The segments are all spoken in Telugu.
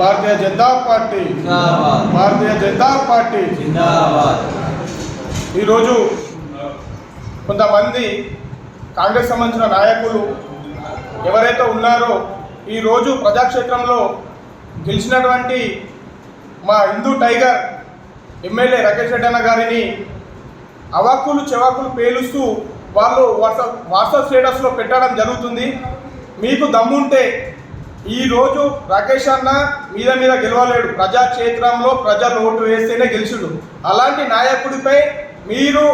భారతీయ జనతా పార్టీ. భారతీయ జనతా పార్టీ. ఈరోజు కొంతమంది కాంగ్రెస్ సంబంధించిన నాయకులు ఎవరైతే ఉన్నారో ఈరోజు ప్రజాక్షేత్రంలో గెలిచినటువంటి మా హిందూ టైగర్ ఎమ్మెల్యే రాకేష్ రెడ్డి అన్న గారిని అవాకులు చెవాకులు పేలుస్తూ వాళ్ళు వాట్సాప్ వాట్సాప్ స్టేటస్లో పెట్టడం జరుగుతుంది. మీకు దమ్ముంటే ఈరోజు రాకేష్ అన్న మీద మీద గెలవలేడు. ప్రజాక్షేత్రంలో ప్రజలు ఓటు వేస్తేనే గెలిచుడు. అలాంటి నాయకుడిపై మీరు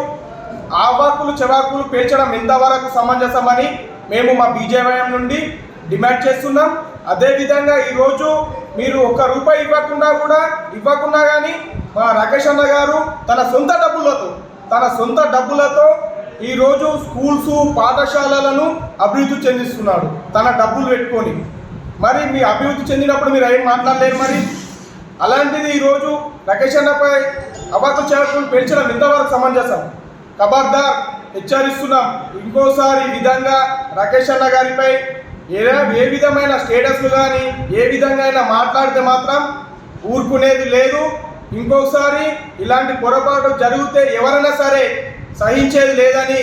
ఆవాకులు చెవాకులు పేర్చడం ఎంతవరకు సమంజసమని మేము మా బీజేవైఎం నుండి డిమాండ్ చేస్తున్నాం. అదేవిధంగా ఈరోజు మీరు ఒక్క రూపాయి ఇవ్వకుండా కూడా ఇవ్వకుండా కానీ మా రాకేష్ అన్న గారు తన సొంత డబ్బులతో తన సొంత డబ్బులతో ఈరోజు స్కూల్స్ పాఠశాలలను అభివృద్ధి చెందిస్తున్నాడు. తన డబ్బులు పెట్టుకొని. మరి మీ అభివృద్ధి చెందినప్పుడు మీరు ఏం మాట్లాడలేరు మరి? అలాంటిది ఈరోజు రకేష్ అన్నపై అవాకు చేపలు పెంచడం ఇంతవరకు సమంజసం? ఖబర్దార్ హెచ్చరిస్తున్నాం. ఇంకోసారి ఈ విధంగా రకేష్ అన్న గారిపై ఏ ఏ విధమైన స్టేటస్లు కానీ ఏ విధంగా అయినా మాట్లాడితే మాత్రం ఊరుకునేది లేదు. ఇంకోసారి ఇలాంటి పొరపాటు జరిగితే ఎవరైనా సరే సహించేది లేదని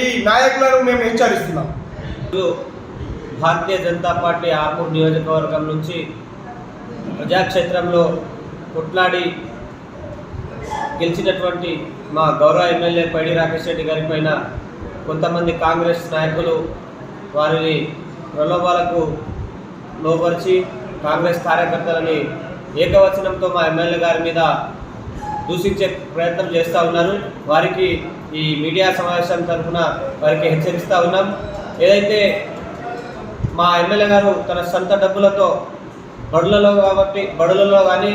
ఈ నాయకులను మేము హెచ్చరిస్తున్నాం. భారతీయ జనతా పార్టీ ఆర్మూర్ నియోజకవర్గం నుంచి ప్రజాక్షేత్రంలో కొట్లాడి గెలిచినటువంటి మా గౌరవ ఎమ్మెల్యే పైడి రాకేష్ రెడ్డి గారి పైన కొంతమంది కాంగ్రెస్ నాయకులు వారిని ప్రలోభాలకు లోపరిచి కాంగ్రెస్ కార్యకర్తలని ఏకవచనంతో మా ఎమ్మెల్యే గారి మీద దూషించే ప్రయత్నం చేస్తూ ఉన్నారు. వారికి ఈ మీడియా సమావేశం తరఫున వారికి హెచ్చరిస్తూ ఉన్నాం. ఏదైతే మా ఎమ్మెల్యే గారు తన సొంత డబ్బులతో బడులలో కాబట్టి బడులలో కానీ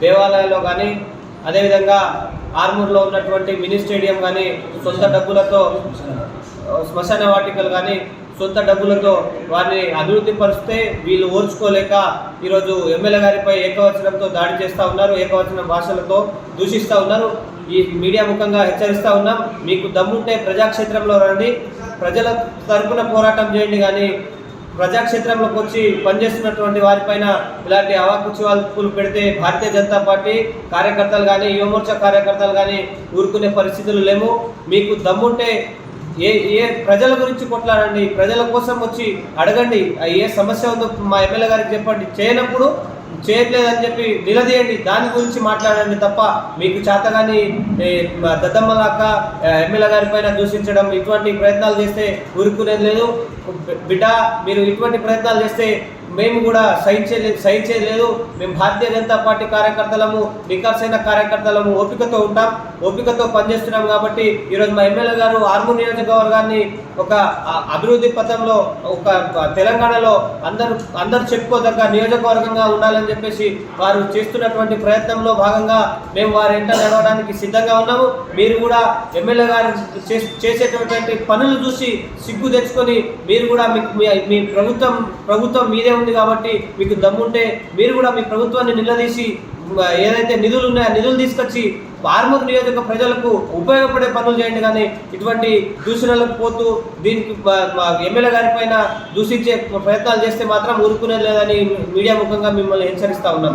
దేవాలయాల్లో కానీ అదేవిధంగా ఆర్మూర్లో ఉన్నటువంటి మినీ స్టేడియం కానీ సొంత డబ్బులతో శ్మశాన వాటికలు కానీ సొంత డబ్బులతో వారిని అభివృద్ధి పరిస్తే వీళ్ళు ఓర్చుకోలేక ఈరోజు ఎమ్మెల్యే గారిపై ఏకవచనంతో దాడి చేస్తూ ఉన్నారు ఏకవచన భాషలతో దూషిస్తూ ఉన్నారు. ఈ మీడియా ముఖంగా హెచ్చరిస్తూ ఉన్నాం. మీకు దమ్ముంటే ప్రజాక్షేత్రంలో రండి. ప్రజల తరపున పోరాటం చేయండి కానీ ప్రజాక్షేత్రంలోకి వచ్చి పనిచేస్తున్నటువంటి వారిపైన ఇలాంటి అవాకుచివాల్పులు పెడితే భారతీయ జనతా పార్టీ కార్యకర్తలు కానీ యువమోర్చా కార్యకర్తలు కానీ ఊరుకునే పరిస్థితులు లేవు. మీకు దమ్ముంటే ఏ ఏ ప్రజల గురించి కొట్లాడండి ప్రజల కోసం వచ్చి అడగండి. ఏ సమస్య ఉందో మా ఎమ్మెల్యే గారికి చెప్పండి. చేయనప్పుడు చేయట్లేదని చెప్పి నిలదీయండి. దాని గురించి మాట్లాడండి తప్ప మీకు చేతగాని ఏ, దద్దమ్మలాక ఎమ్మెల్యే గారి పైన దూషించడం ఇటువంటి ప్రయత్నాలు చేస్తే ఊరుకునేది లేదు. బిడ్డ మీరు ఇటువంటి ప్రయత్నాలు చేస్తే మేము కూడా సైన్ చేయలేదు సైన్ చేయలేదు. మేము భారతీయ జనతా పార్టీ కార్యకర్తలము నికాసైన కార్యకర్తలము ఓపికతో ఉంటాం. ఓపికతో పనిచేస్తున్నాం కాబట్టి ఈరోజు మా ఎమ్మెల్యే గారు ఆర్మూర్ నియోజకవర్గాన్ని ఒక అభివృద్ధి పథంలో ఒక తెలంగాణలో అందరూ అందరూ చెప్పుకోదగ్గ నియోజకవర్గంగా ఉండాలని చెప్పేసి వారు చేస్తున్నటువంటి ప్రయత్నంలో భాగంగా మేము వారి ఎంట నడవడానికి సిద్ధంగా ఉన్నాము. మీరు కూడా ఎమ్మెల్యే గారు చేసేటటువంటి పనులు చూసి సిగ్గు తెచ్చుకొని మీరు కూడా మీకు మీ- మీ ప్రభుత్వం ప్రభుత్వం మీదే ఉంది కాబట్టి మీకు దమ్ముంటే మీరు కూడా మీ ప్రభుత్వాన్ని నిలదీసి ఏదైతే నిధులు ఉన్నాయో నిధులు తీసుకొచ్చి ఆర్మూర్ నియోజక ప్రజలకు ఉపయోగపడే పనులు చేయండి. కానీ ఇటువంటి దూషణలకు పోతూ దీనికి ఎమ్మెల్యే గారి పైన దూషించే ప్రయత్నాలు చేస్తే మాత్రం ఊరుకునేది లేదని మీడియా ముఖంగా మిమ్మల్ని హెచ్చరిస్తా ఉన్నాం.